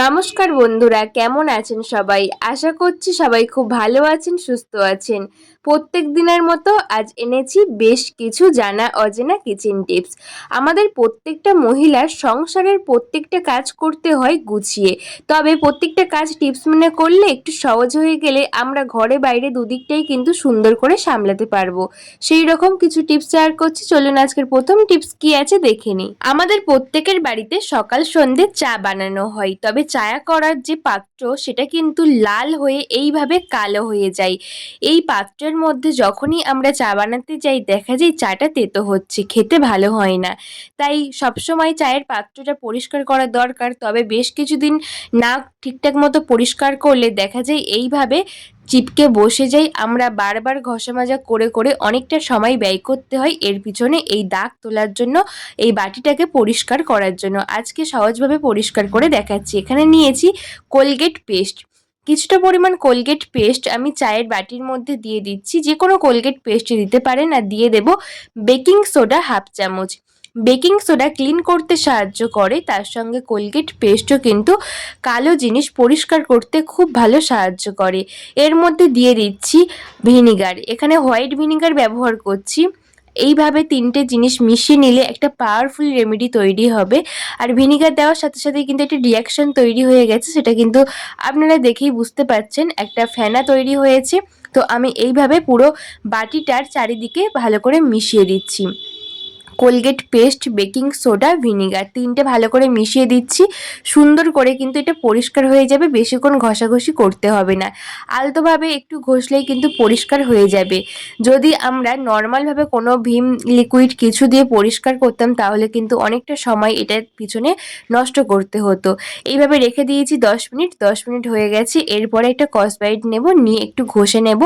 নমস্কার বন্ধুরা কেমন আছেন সবাই? আশা করছি সবাই খুব ভালো আছেন সুস্থ আছেন। প্রত্যেক দিনের মতো আজ এনেছি বেশ কিছু জানা অজানা কিচেন টিপস আমাদের প্রত্যেকটা মহিলার সংসারের প্রত্যেকটা কাজ করতে হয় গুছিয়ে। তবে প্রত্যেকটা কাজ টিপস মেনে করলে একটু সহজ হয়ে গেলে আমরা ঘরে বাইরে দুদিকটাই কিন্তু সুন্দর করে সামলাতে পারব। সেই রকম কিছু টিপস শেয়ার করছি। চলুন আজকের প্রথম টিপস কি আছে দেখে নিই। আমাদের প্রত্যেকের বাড়িতে সকাল সন্ধে চা বানানো হয়। তবে চায়া করার যে পাত্র, সেটা কিন্তু লাল হয়ে এইভাবে কালো হয়ে যায়। এই পাত্রের মধ্যে যখনই আমরা চা বানাতে যাই, দেখা যায় চাটা তেতো হচ্ছে, খেতে ভালো হয় না। তাই সবসময় চায়ের পাত্রটা পরিষ্কার করা দরকার। তবে বেশ কিছুদিন না ঠিকঠাক মতো পরিষ্কার করলে দেখা যায় এইভাবে চিপকে বসে যাই। আমরা বারবার ঘষা মাজা করে করে অনেকটা সময় ব্যয় করতে হয় এর পিছনে এই দাগ তোলার জন্য, এই বাটিটাকে পরিষ্কার করার জন্য। আজকে সহজভাবে পরিষ্কার করে দেখাচ্ছি। এখানে নিয়েছি কোলগেট পেস্ট। কিছুটা পরিমাণ কোলগেট পেস্ট আমি চায়ের বাটির মধ্যে দিয়ে দিচ্ছি। যে কোনো কোলগেট পেস্ট দিতে পারেন আর দিয়ে দেব বেকিং সোডা হাফ চামচ। বেকিং সোডা ক্লিন করতে সাহায্য করে, তার সঙ্গে কোলগেট পেস্টও কিন্তু কালো জিনিস পরিষ্কার করতে খুব ভালো সাহায্য করে। এর মধ্যে দিয়ে দিচ্ছি ভিনিগার। এখানে হোয়াইট ভিনিগার ব্যবহার করছি। এইভাবে তিনটে জিনিস মিশিয়ে নিলে একটা পাওয়ারফুল রেমেডি তৈরি হবে। আর ভিনিগার দেওয়ার সাথে সাথে কিন্তু একটা রিয়াকশন তৈরি হয়ে গেছে, সেটা কিন্তু আপনারা দেখেই বুঝতে পারছেন, একটা ফেনা তৈরি হয়েছে। তো আমি এইভাবে পুরো বাটিটার চারিদিকে ভালো করে মিশিয়ে দিচ্ছি। Colgate paste, baking soda, vinegar. তিনটে ভালো করে মিশিয়ে দিচ্ছি। সুন্দর করে কিন্তু এটা পরিষ্কার হয়ে যাবে, বেশিক্ষণ ঘষাঘষি করতে হবে না। আলতোভাবে একটু ঘষলেই কিন্তু পরিষ্কার হয়ে যাবে। যদি আমরা নর্মালভাবে কোনো ভীম লিকুইড কিছু দিয়ে পরিষ্কার করতাম, তাহলে কিন্তু অনেকটা সময় এটার পিছনে নষ্ট করতে হতো। এইভাবে রেখে দিয়েছি দশ মিনিট। দশ মিনিট হয়ে গেছে। এরপরে একটা কসবাইট নেব, নিয়ে একটু ঘষে নেব।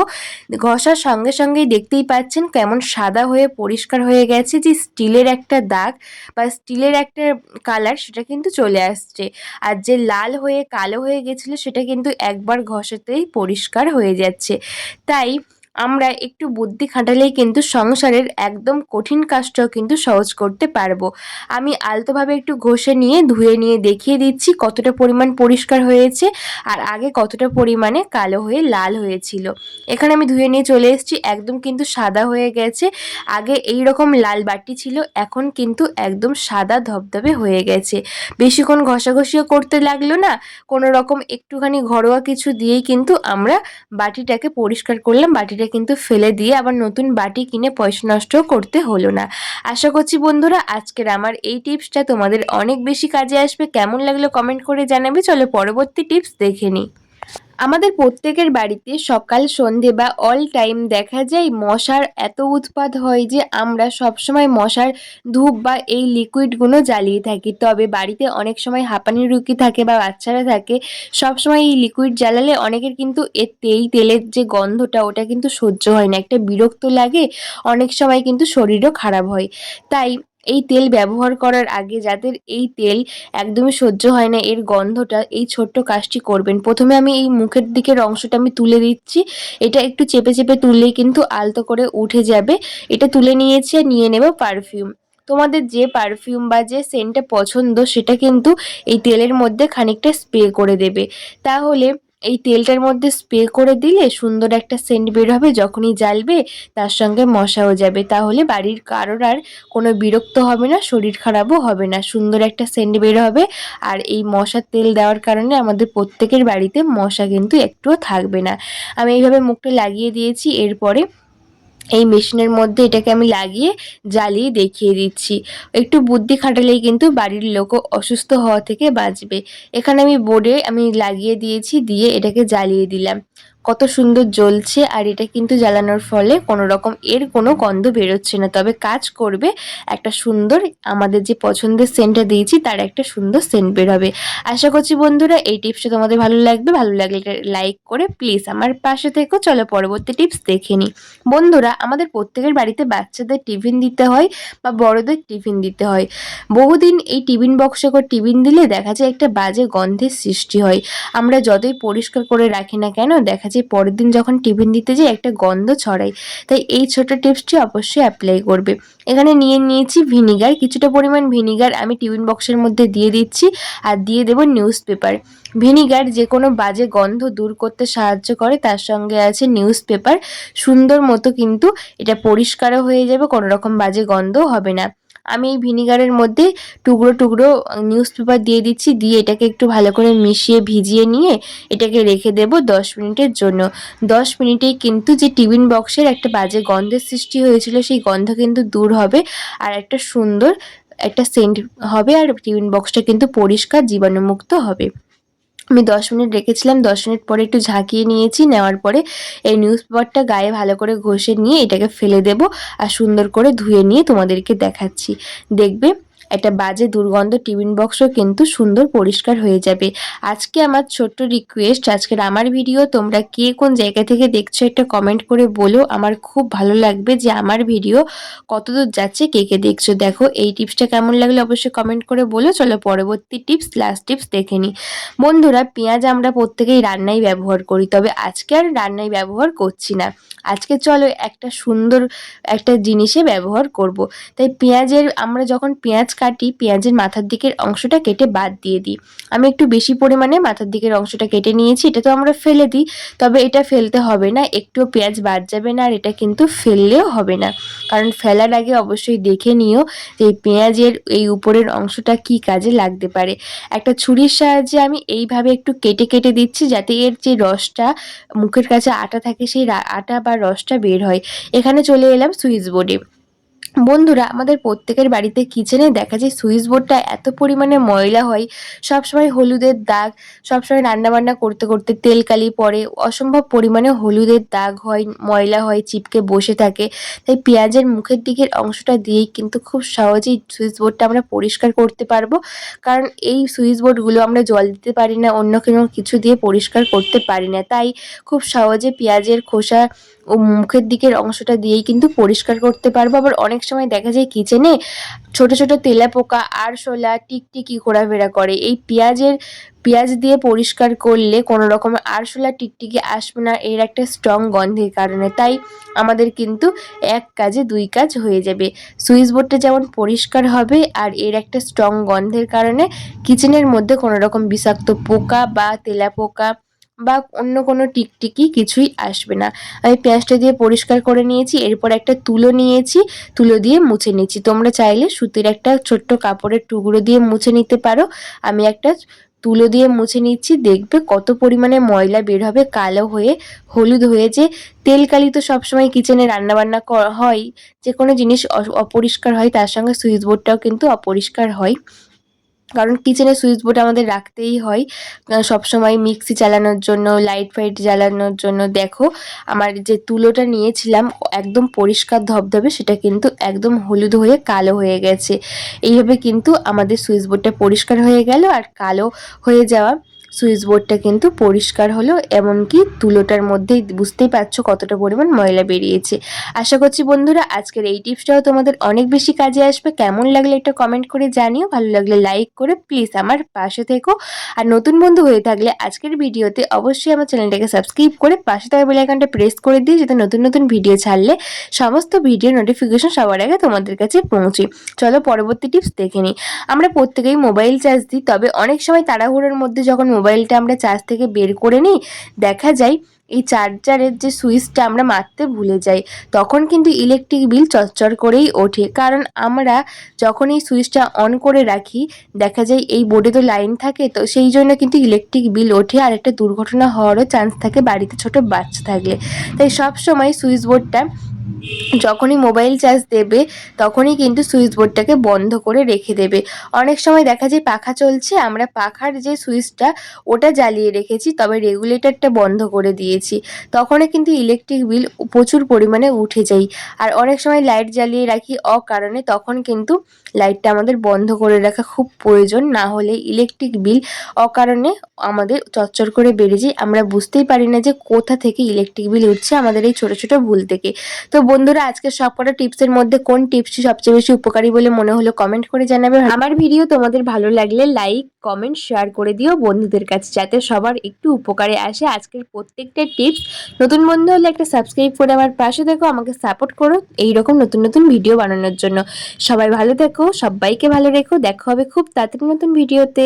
ঘষার সঙ্গে সঙ্গেই দেখতেই পাচ্ছেন কেমন সাদা হয়ে পরিষ্কার হয়ে গেছে। যে স্টিলের একটা দাগ বা স্টিলের একটা কালার সেটা কিন্তু চলে আসছে। আর যে লাল হয়ে কালো হয়ে গেছিল সেটা কিন্তু একবার ঘষাতেই পরিষ্কার হয়ে যাচ্ছে। তাই আমরা একটু বুদ্ধি খাটালেই কিন্তু সংসারের একদম কঠিন কাজটাও কিন্তু সহজ করতে পারব। আমি আলতোভাবে একটু ঘষে নিয়ে, ধুয়ে নিয়ে দেখিয়ে দিচ্ছি কতটা পরিমাণ পরিষ্কার হয়েছে আর আগে কতটা পরিমাণে কালো হয়ে লাল হয়েছিল। এখানে আমি ধুয়ে নিয়ে চলে এসেছি, একদম কিন্তু সাদা হয়ে গেছে। আগে এই রকম লাল বাটি ছিল, এখন কিন্তু একদম সাদা ধবধবে হয়ে গেছে। বেশিক্ষণ ঘষাঘষিও করতে লাগল না, কোনো রকম একটুখানি ঘরোয়া কিছু দিয়েই কিন্তু আমরা বাটিটাকে পরিষ্কার করলাম, বাটিটা কিন্তু ফেলে দিয়ে আবার নতুন বাটি কিনে পয়সা নষ্ট করতে হলো না। আশা করছি বন্ধুরা, আজকের আমার এই টিপসটা তোমাদের অনেক বেশি কাজে আসবে। কেমন লাগল কমেন্ট করে জানাবে। চলো পরবর্তী টিপস দেখে নিই। আমাদের প্রত্যেকের বাড়িতে সকাল, সন্ধে বা অল টাইম দেখা যায়, মশার এত উৎপাদ হয় যে আমরা সবসময় মশার ধূপ বা এই লিকুইডগুলো জ্বালিয়ে থাকি। তবে বাড়িতে অনেক সময় হাঁপানি রুগী থাকে বা বাচ্চারা থাকে, সবসময় এই লিকুইড জ্বালালে অনেকের কিন্তু এর এই তেলের যে গন্ধটা ওটা কিন্তু সহ্য হয় না, একটা বিরক্ত লাগে, অনেক সময় কিন্তু শরীরও খারাপ হয়। তাই এই তেল ব্যবহার করার আগে যাদের এই তেল একদমই সহ্য হয় না, এর গন্ধটা, এই ছোট্ট কাজটি করবেন। প্রথমে আমি এই মুখের দিকের অংশটা আমি তুলে দিচ্ছি। এটা একটু চেপে চেপে তুললেই কিন্তু আলতো করে উঠে যাবে। এটা তুলে নিয়েছি নিয়ে নেব পারফিউম। তোমাদের যে পারফিউম বা যে সেন্টটা পছন্দ, সেটা কিন্তু এই তেলের মধ্যে খানিকটা স্প্রে করে দেবে। তাহলে এই তেলটার মধ্যে স্প্রে করে দিলে সুন্দর একটা সেন্ট বের হবে, যখনই জ্বালবে তার সঙ্গে মশাও যাবে। তাহলে বাড়ির কারোর আর কোনো বিরক্ত হবে না, শরীর খারাপও হবে না, সুন্দর একটা সেন্ট বের হবে। আর এই মশার তেল দেওয়ার কারণে আমাদের প্রত্যেকের বাড়িতে মশা কিন্তু একটুও থাকবে না। আমি এইভাবে মুখটা লাগিয়ে দিয়েছি, এরপরে এই মেশিনের মধ্যে এটাকে আমি লাগিয়ে জ্বালিয়ে দেখিয়ে দিচ্ছি। একটু বুদ্ধি খাটালেই কিন্তু বাড়ির লোকও অসুস্থ হওয়া থেকে বাঁচবে। এখানে আমি বোর্ডে আমি লাগিয়ে দিয়েছি, দিয়ে এটাকে জ্বালিয়ে দিলাম। কত সুন্দর জ্বলছে আর এটা কিন্তু জ্বালানোর ফলে কোনো রকম এর কোনো গন্ধ বেরোচ্ছে না। তবে কাজ করবে একটা সুন্দর, আমাদের যে পছন্দের সেন্টটা দিয়েছি তার একটা সুন্দর সেন্ট বেরোবে। আশা করছি বন্ধুরা এই টিপসটা তোমাদের ভালো লাগবে। ভালো লাগলে লাইক করে প্লিজ আমার পাশে থেকো। চলো পরবর্তী টিপস দেখে নিই। বন্ধুরা, আমাদের প্রত্যেকের বাড়িতে বাচ্চাদের টিফিন দিতে হয় বা বড়দের টিফিন দিতে হয়। বহুদিন এই টিফিন বক্সে করে টিফিন দিলে দেখা যায় একটা বাজে গন্ধের সৃষ্টি হয়। আমরা যতই পরিষ্কার করে রাখি না কেন, দেখা যায় যে পরের দিন যখন টিফিন দিতে যাই, একটা গন্ধ ছড়ায় তাই এই ছোট টিপসটি অবশ্যই অ্যাপ্লাই করবে। এখানে নিয়ে নিয়েছি ভিনিগার কিছুটা পরিমাণ ভিনিগার আমি টিফিন বক্সের মধ্যে দিয়ে দিচ্ছি আর দিয়ে দেবো নিউজ পেপার ভিনিগার যে কোনো বাজে গন্ধ দূর করতে সাহায্য করে, তার সঙ্গে আছে নিউজ পেপার সুন্দর মতো কিন্তু এটা পরিষ্কারও হয়ে যাবে, কোনো রকম বাজে গন্ধও হবে না। আমি এই ভিনিগারের মধ্যে টুকরো টুকরো নিউজ পেপার দিয়ে দিচ্ছি, দিয়ে এটাকে একটু ভালো করে মিশিয়ে, ভিজিয়ে নিয়ে এটাকে রেখে দেব দশ মিনিটের জন্য। দশ মিনিটেই কিন্তু যে টিফিন বক্সের একটা বাজে গন্ধের সৃষ্টি হয়েছিল, সেই গন্ধ কিন্তু দূর হবে আর একটা সুন্দর একটা সেন্ট হবে আর টিফিন বক্সটা কিন্তু পরিষ্কার, জীবাণুমুক্ত হবে। আমি দশ মিনিট রেখেছিলাম, দশ মিনিট পরে একটু ঝাঁকিয়ে নিয়েছি, নেওয়ার পরে এই নিউজ পেপারটা গায়ে ভালো করে ঘষে নিয়ে এটাকে ফেলে দেব আর সুন্দর করে ধুয়ে নিয়ে তোমাদেরকে দেখাচ্ছি। দেখবে একটা বাজে দুর্গন্ধ টিফিন বক্সও কিন্তু সুন্দর পরিষ্কার হয়ে যাবে। আজকে আমার ছোট্ট রিকোয়েস্ট আজকের আমার ভিডিও তোমরা কে কোন জায়গা থেকে দেখছ একটা কমেন্ট করে বলো। আমার খুব ভালো লাগবে যে আমার ভিডিও কতদূর যাচ্ছে, কে কে দেখছ। দেখো, এই টিপসটা কেমন লাগলে অবশ্যই কমেন্ট করে বলো। চলো পরবর্তী টিপস লাস্ট টিপস দেখে নিই। বন্ধুরা, পেঁয়াজ আমরা প্রত্যেকেই রান্নায় ব্যবহার করি, তবে আজকে আর রান্নায় ব্যবহার করছি না। আজকে চলো একটা সুন্দর একটা জিনিসে ব্যবহার করব। তাই পেঁয়াজের, আমরা যখন পেঁয়াজ কাটি পেঁয়াজের মাথার দিকের অংশটা কেটে বাদ দিয়ে দিই। আমি একটু বেশি পরিমাণে মাথার দিকের অংশটা কেটে নিয়েছি, এটা তো আমরা ফেলে দিই, তবে এটা ফেলতে হবে না, একটুও পেঁয়াজ বাদ যাবে না, আর এটা কিন্তু ফেললেও হবে না। কারণ ফেলার আগে অবশ্যই দেখে নিও যে এই পেঁয়াজের এই উপরের অংশটা কি কাজে লাগতে পারে। একটা ছুরির সাহায্যে আমি এইভাবে একটু কেটে কেটে দিচ্ছি যাতে এর যে রসটা মুখের কাছে আটা থাকে, সেই আটা বা রসটা বের হয়। এখানে চলে এলাম সুইচ বোর্ডে। বন্ধুরা, আমাদের প্রত্যেকের বাড়িতে কিচেনে দেখা যায় সুইচ বোর্ডটা এত পরিমাণে ময়লা হয়। সবসময় হলুদের দাগ, সবসময় রান্নাবান্না করতে করতে তেল কালি পড়ে। অসম্ভব পরিমাণে হলুদের দাগ হয়, ময়লা হয়, চিপকে বসে থাকে। তাই পেঁয়াজের মুখের দিকের অংশটা দিয়েই কিন্তু খুব সহজেই সুইচ বোর্ডটা আমরা পরিষ্কার করতে পারব। কারণ এই সুইচ বোর্ডগুলো আমরা জল দিতে পারি না, অন্য কোনো কিছু দিয়ে পরিষ্কার করতে পারি না। তাই খুব সহজে পেঁয়াজের খোসা ও মুখের দিকের অংশটা দিয়েই কিন্তু পরিষ্কার করতে পারব। আবার অনেক সময় দেখা যায় কিচেনে ছোট ছোট তেলাপোকা আরশোলা টিকটিকি ঘোরাফেরা করে। এই পেঁয়াজের, পেঁয়াজ দিয়ে পরিষ্কার করলে কোনো রকম আরশোলা টিকটিকি আসবে না, এর একটা স্ট্রং গন্ধের কারণে। তাই আমাদের কিন্তু এক কাজে দুই কাজ হয়ে যাবে। সুইচ বোর্ডটা যেমন পরিষ্কার হবে আর এর একটা স্ট্রং গন্ধের কারণে কিচেনের মধ্যে কোনো রকম বিষাক্ত পোকা বা তেলাপোকা বা অন্য কোনো টিকটিকি কিছুই আসবে না। আমি পেঁয়াজটা দিয়ে পরিষ্কার করে নিয়েছি, এরপর একটা তুলো নিয়েছি, তুলো দিয়ে মুছে নিচ্ছি। তোমরা চাইলে সুতির একটা ছোট্ট কাপড়ের টুকরো দিয়ে মুছে নিতে পারো। আমি একটা তুলো দিয়ে মুছে নিচ্ছি, দেখবে কত পরিমাণে ময়লা বের হবে, কালো হয়ে, হলুদ হয়ে যে তেল কালি তো সবসময় কিচেনে রান্নাবান্না হয়, যে কোনো জিনিস অপরিষ্কার হয়, তার সঙ্গে সুইচ বোর্ডটাও কিন্তু অপরিষ্কার হয়। কারণ কিচেনে সুইচ বোর্ড আমাদের রাখতেই হয়। সবসময় মিক্সি চালানোর জন্য, লাইট ফাইট জ্বালানোর জন্য। দেখো, আমার যে তুলোটা নিয়েছিলাম, একদম পরিষ্কার ধবধবে, সেটা কিন্তু একদম হলুদ হয়ে কালো হয়ে গেছে। এইভাবে কিন্তু আমাদের সুইচ বোর্ডটা পরিষ্কার হয়ে গেল আর কালো হয়ে যাওয়া সুইচ বোর্ডটা কিন্তু পরিষ্কার হলো, এমনকি তুলোটার মধ্যেই বুঝতেই পারছ কতটা পরিমাণ ময়লা বেরিয়েছে। আশা করছি বন্ধুরা, আজকের এই টিপসটাও তোমাদের অনেক বেশি কাজে আসবে। কেমন লাগলে একটা কমেন্ট করে জানিও, ভালো লাগলে লাইক করে প্লিজ আমার পাশে থেকো। আর নতুন বন্ধু হয়ে থাকলে আজকের ভিডিওতে অবশ্যই আমার চ্যানেলটাকে সাবস্ক্রাইব করে পাশে থাকা বেলাইকনটা প্রেস করে দিয়ে যাতে নতুন নতুন ভিডিও ছাড়লে সমস্ত ভিডিও নোটিফিকেশন সবার আগে তোমাদের কাছে পৌঁছে। চলো পরবর্তী টিপস দেখে নিই। আমরা প্রত্যেকেই মোবাইল চার্জ দিই, তবে অনেক সময় তাড়াহুড়োর মধ্যে যখন মোবাইলটা আমরা চার্জ থেকে বের করে নিই, দেখা যায় এই চার্জারের যে সুইচটা আমরা মারতে ভুলে যাই, তখন কিন্তু ইলেকট্রিক বিল চচ্চর করেই ওঠে। কারণ আমরা যখন এই সুইচটা অন করে রাখি, দেখা যায় এই বোর্ডে তো লাইন থাকে, তো সেই জন্য কিন্তু ইলেকট্রিক বিল ওঠে আর একটা দুর্ঘটনা হওয়ারও চান্স থাকে বাড়িতে ছোট বাচ্চা থাকলে। তাই সব সময় সুইচ বোর্ডটা যখনই মোবাইল চার্জ দেবে, তখনই কিন্তু সুইচ বোর্ডটাকে বন্ধ করে রেখে দেবে। অনেক সময় দেখা যায় পাখা চলছে, আমরা পাখার যে সুইচটা, ওটা জ্বালিয়ে রেখেছি, তবে রেগুলেটরটা বন্ধ করে দিয়েছি। তখনই কিন্তু ইলেকট্রিক বিল প্রচুর পরিমাণে উঠে যায়। আর অনেক সময় লাইট জ্বালিয়ে রাখি অকারণে, তখন কিন্তু লাইটটা আমাদের বন্ধ করে রাখা খুব প্রয়োজন, না হলে ইলেকট্রিক বিল অকারণে আমাদের চচ্চর করে বেড়ে যায়। আমরা বুঝতেই পারি না যে কোথা থেকে ইলেকট্রিক বিল উঠছে আমাদের এই ছোট ছোট ভুল থেকে। তো বন্ধুরা আজকে সবকটা টিপসের মধ্যে কোন টিপসটি সবচেয়ে বেশি উপকারী বলে মনে হলো কমেন্ট করে জানাবে। আমার ভিডিও তোমাদের ভালো লাগলে লাইক কমেন্ট শেয়ার করে দিও বন্ধুদের কাছে, যাতে সবার একটু উপকারে আসে আজকের প্রত্যেকটা টিপস নতুন বন্ধু হলে একটা সাবস্ক্রাইব করে আমার পাশে দেখো আমাকে সাপোর্ট করো। এইরকম নতুন নতুন ভিডিও বানানোর জন্য। সবাই ভালো থেকো। সবাইকে ভালো রেখো। দেখা হবে খুব তাড়াতাড়ি নতুন ভিডিওতে।